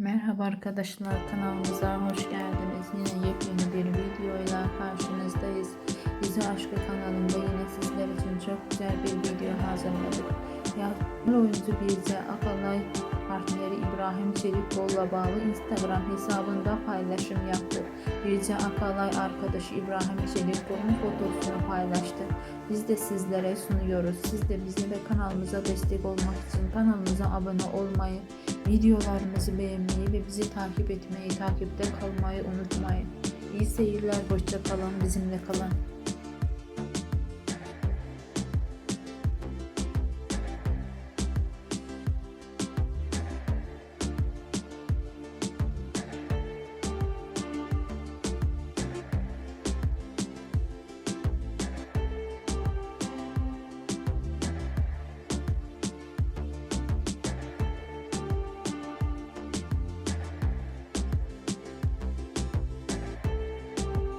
Merhaba arkadaşlar kanalımıza hoş geldiniz. Yine yepyeni bir videoyla karşınızdayız. Bizi Aşkı kanalında yine sizler için çok güzel bir video hazırladık. Yardımcı oyuncu Birce Akalay partneri İbrahim Çelikoğlu'la bağlı Instagram hesabında paylaşım yaptı. Birce Akalay arkadaşı İbrahim Çelikoğlu'nun fotosunu paylaştı. Biz de sizlere sunuyoruz. Siz de bize ve kanalımıza destek olmak için kanalımıza abone olmayı, videolarımızı beğenmeyi ve bizi takip etmeyi, takipte kalmayı unutmayın. İyi seyirler, hoşça kalın, bizimle kalın.